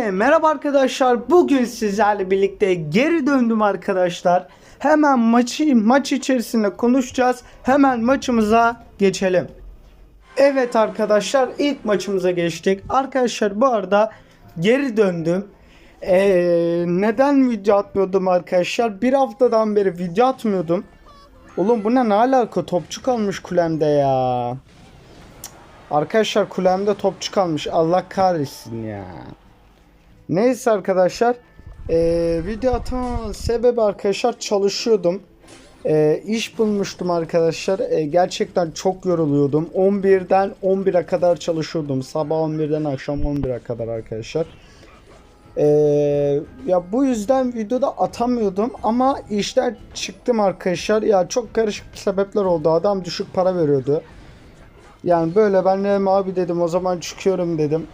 Merhaba arkadaşlar. Bugün sizlerle birlikte geri döndüm arkadaşlar. Hemen maçı maç içerisinde konuşacağız. Hemen maçımıza geçelim. Evet arkadaşlar ilk maçımıza geçtik. Arkadaşlar bu arada geri döndüm. Ee, neden video atmıyordum arkadaşlar? Bir haftadan beri video atmıyordum. Oğlum bu ne ne alaka? Topçu kalmış kulemde ya. Arkadaşlar kulemde topçu kalmış. Allah kahretsin ya. Neyse arkadaşlar. Eee video atmamın sebebi arkadaşlar çalışıyordum. Eee iş bulmuştum arkadaşlar. Eee, gerçekten çok yoruluyordum. 11'den 11'e kadar çalışıyordum. Sabah 11'den akşam 11'e kadar arkadaşlar. Eee, ya bu yüzden videoda atamıyordum ama işten çıktım arkadaşlar. Ya çok karışık sebepler oldu. Adam düşük para veriyordu. Yani böyle ben de abi dedim o zaman çıkıyorum dedim.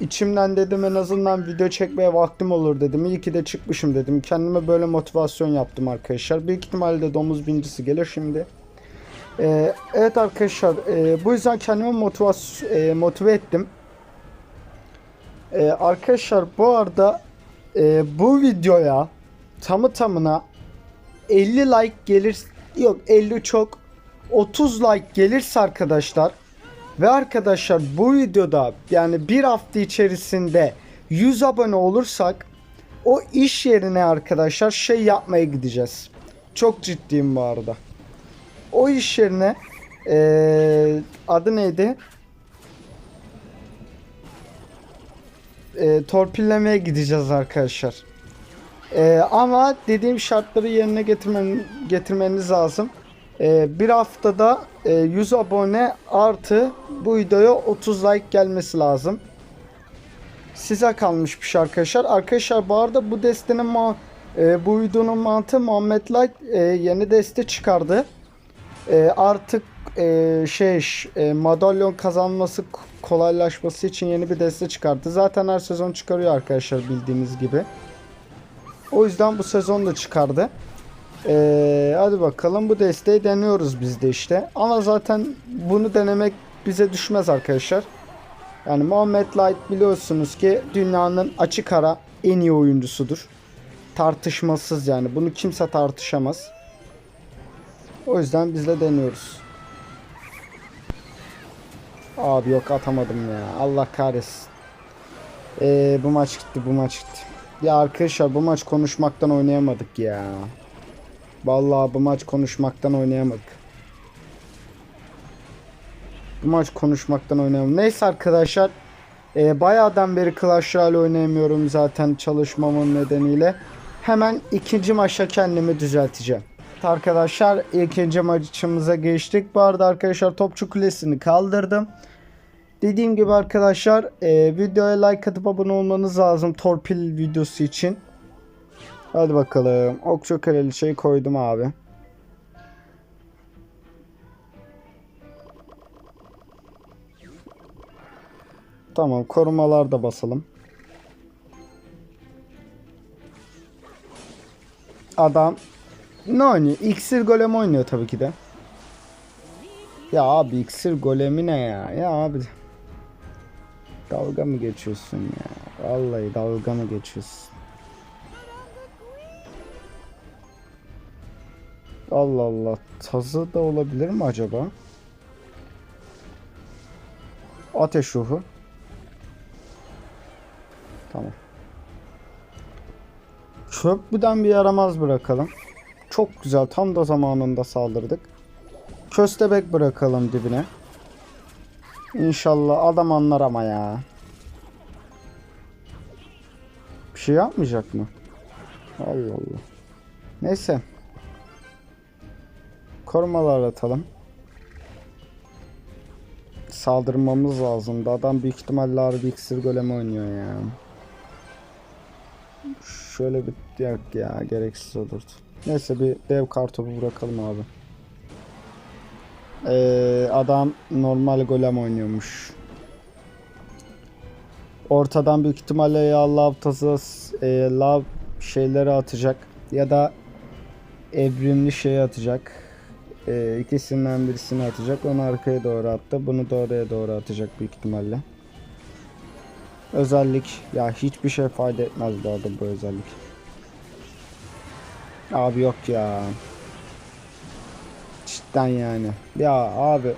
İçimden dedim en azından video çekmeye vaktim olur dedim. İyi ki de çıkmışım dedim. Kendime böyle motivasyon yaptım arkadaşlar. Büyük ihtimalle domuz bincisi gelir şimdi. Ee, evet arkadaşlar e, bu yüzden kendimi motivas e, motive ettim. Ee, arkadaşlar bu arada e, bu videoya tamı tamına 50 like gelir yok 50 çok 30 like gelirse arkadaşlar ve arkadaşlar bu videoda yani bir hafta içerisinde 100 abone olursak o iş yerine arkadaşlar şey yapmaya gideceğiz. Çok ciddiyim bu arada. O iş yerine eee, adı neydi? Eee, torpillemeye gideceğiz arkadaşlar. Eee, ama dediğim şartları yerine getirmen, getirmeniz lazım. Ee, bir haftada e, 100 abone artı bu videoya 30 like gelmesi lazım. Size kalmış bir şey arkadaşlar. Arkadaşlar bu arada bu destenin ma e, bu videonun mantığı Muhammed Light e, yeni deste çıkardı. E, artık e, şey e, madalyon kazanması kolaylaşması için yeni bir deste çıkardı. Zaten her sezon çıkarıyor arkadaşlar bildiğiniz gibi. O yüzden bu sezon da çıkardı. Ee, hadi bakalım bu desteği deniyoruz biz de işte. Ama zaten bunu denemek bize düşmez arkadaşlar. Yani Muhammed Light biliyorsunuz ki dünyanın açık ara en iyi oyuncusudur. Tartışmasız yani. Bunu kimse tartışamaz. O yüzden biz de deniyoruz. Abi yok atamadım ya. Allah kahretsin. Ee, bu maç gitti bu maç gitti. Ya arkadaşlar bu maç konuşmaktan oynayamadık ya. Vallahi bu maç konuşmaktan oynayamadık. Bu maç konuşmaktan oynayamadık. Neyse arkadaşlar. E, bayağıdan beri Clash Royale oynayamıyorum zaten çalışmamın nedeniyle. Hemen ikinci maça kendimi düzelteceğim. Arkadaşlar ikinci maçımıza geçtik. Bu arada arkadaşlar Topçu Kulesi'ni kaldırdım. Dediğim gibi arkadaşlar e, videoya like atıp abone olmanız lazım torpil videosu için. Hadi bakalım. Okçu kraliçeyi koydum abi. Tamam korumalar da basalım. Adam ne oynuyor? İksir golem oynuyor tabii ki de. Ya abi iksir golemi ne ya? Ya abi dalga mı geçiyorsun ya? Vallahi dalga mı geçiyorsun? Allah Allah. Tazı da olabilir mi acaba? Ateş ruhu. Tamam. Çöplüden bir yaramaz bırakalım. Çok güzel. Tam da zamanında saldırdık. Köstebek bırakalım dibine. İnşallah adam anlar ama ya. Bir şey yapmayacak mı? Allah Allah. Neyse. Korumalar atalım. Saldırmamız lazım. Adam büyük ihtimalle harbi iksir golemi oynuyor ya. Şöyle bir yok ya gereksiz olurdu. Neyse bir dev kartopu bırakalım abi. Ee, adam normal golem oynuyormuş. Ortadan büyük ihtimalle ya lav tazı e, lav şeyleri atacak ya da evrimli şey atacak. E, ikisinden birisini atacak. Onu arkaya doğru attı. Bunu da oraya doğru atacak büyük ihtimalle. özellik ya hiçbir şey fayda etmez bu bu özellik. Abi yok ya. Cidden yani. Ya abi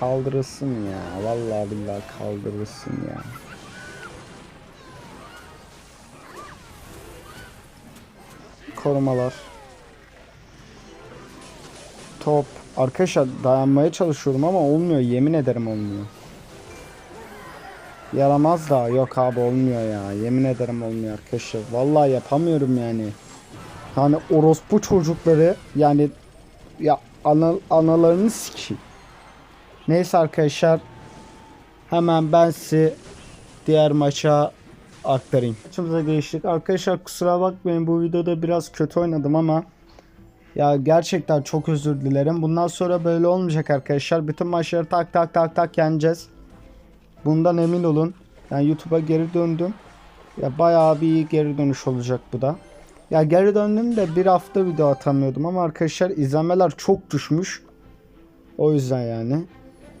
kaldırırsın ya. Vallahi billahi kaldırırsın ya. Korumalar. Top. Arkadaşlar dayanmaya çalışıyorum ama olmuyor. Yemin ederim olmuyor. Yaramaz da yok abi olmuyor ya. Yemin ederim olmuyor arkadaşlar. Vallahi yapamıyorum yani. Hani orospu çocukları yani ya ana, analarını sikeyim. Neyse arkadaşlar. Hemen ben size diğer maça aktarayım. Maçımıza geçtik. Arkadaşlar kusura bakmayın bu videoda biraz kötü oynadım ama ya gerçekten çok özür dilerim. Bundan sonra böyle olmayacak arkadaşlar. Bütün maçları tak tak tak tak yeneceğiz. Bundan emin olun. Yani YouTube'a geri döndüm. Ya bayağı bir geri dönüş olacak bu da. Ya geri döndüm de bir hafta video atamıyordum ama arkadaşlar izlemeler çok düşmüş. O yüzden yani.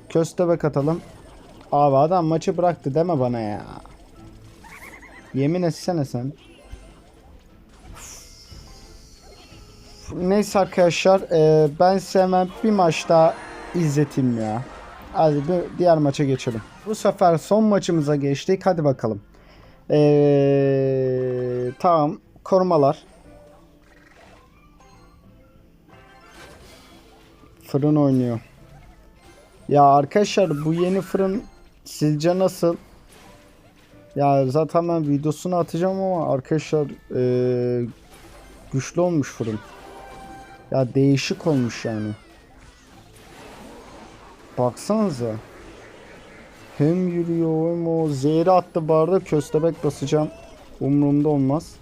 Köstebek atalım. Abi adam maçı bıraktı deme bana ya. Yemin etsene sen. Neyse arkadaşlar e, ben size hemen bir maç daha izleteyim ya. Hadi bir diğer maça geçelim. Bu sefer son maçımıza geçtik. Hadi bakalım. Ee, tamam. Korumalar. Fırın oynuyor. Ya arkadaşlar bu yeni fırın sizce nasıl? Ya zaten ben videosunu atacağım ama arkadaşlar ee, güçlü olmuş fırın. Ya değişik olmuş yani. Baksanıza. Hem yürüyor hem o zehri attı barda köstebek basacağım. Umurumda olmaz.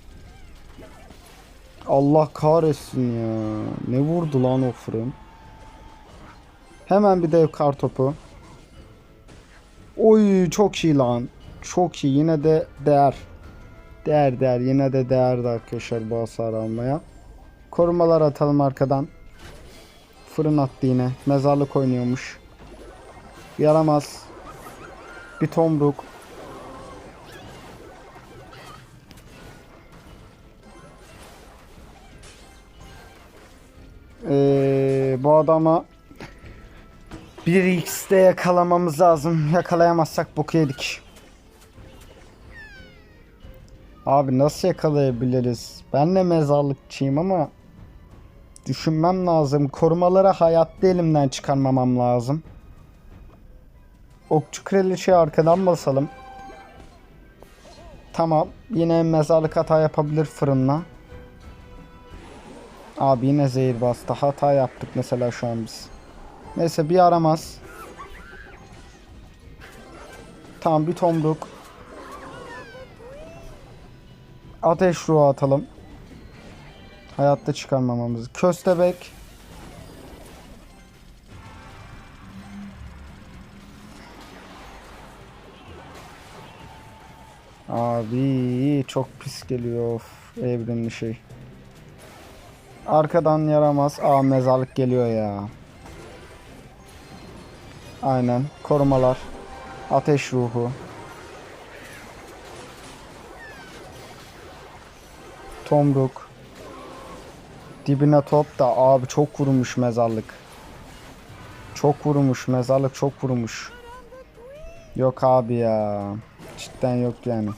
Allah kahretsin ya. Ne vurdu lan o fırın. Hemen bir dev kar topu. Oy çok iyi lan. Çok iyi. Yine de değer. Değer değer. Yine de değerdi arkadaşlar bu hasar almaya. Korumalar atalım arkadan. Fırın attı yine. Mezarlık oynuyormuş. Yaramaz. Bir tomruk. Ee, bu adama 1x'de yakalamamız lazım. Yakalayamazsak boku yedik. Abi nasıl yakalayabiliriz? Ben de mezarlıkçıyım ama düşünmem lazım. Korumaları hayatta elimden çıkarmamam lazım. Okçu kraliçeyi arkadan basalım. Tamam. Yine mezarlık hata yapabilir fırınla. Abi yine zehir bastı. Hata yaptık mesela şu an biz. Neyse bir aramaz. Tamam bir tomruk. Ateş ruhu atalım. Hayatta çıkarmamamız. Köstebek. Abi çok pis geliyor of evrimli şey. Arkadan yaramaz. Aa mezarlık geliyor ya. Aynen. Korumalar. Ateş ruhu. Tomruk. Dibine top da abi çok vurmuş mezarlık. Çok vurmuş mezarlık çok vurmuş. Yok abi ya. Cidden yok yani.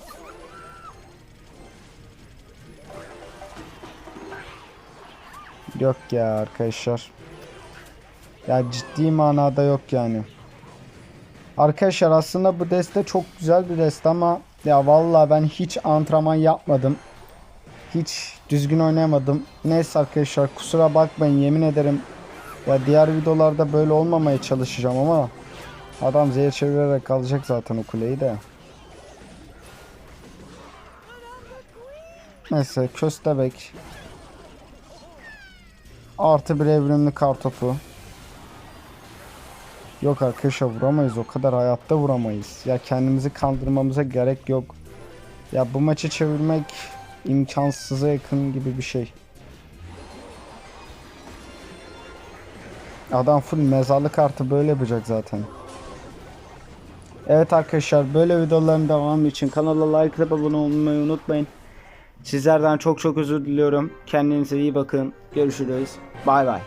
Yok ya arkadaşlar. Ya ciddi manada yok yani. Arkadaşlar aslında bu deste çok güzel bir deste ama ya vallahi ben hiç antrenman yapmadım. Hiç düzgün oynayamadım. Neyse arkadaşlar kusura bakmayın yemin ederim. Ya diğer videolarda böyle olmamaya çalışacağım ama adam zehir çevirerek kalacak zaten o kuleyi de. Neyse köstebek. Artı bir evrimli kartopu. Yok arkadaşlar vuramayız o kadar hayatta vuramayız. Ya kendimizi kandırmamıza gerek yok. Ya bu maçı çevirmek imkansıza yakın gibi bir şey. Adam full mezarlık artı böyle yapacak zaten. Evet arkadaşlar böyle videoların devamı için kanala like atıp abone olmayı unutmayın. Sizlerden çok çok özür diliyorum. Kendinize iyi bakın. Görüşürüz. Bay bay.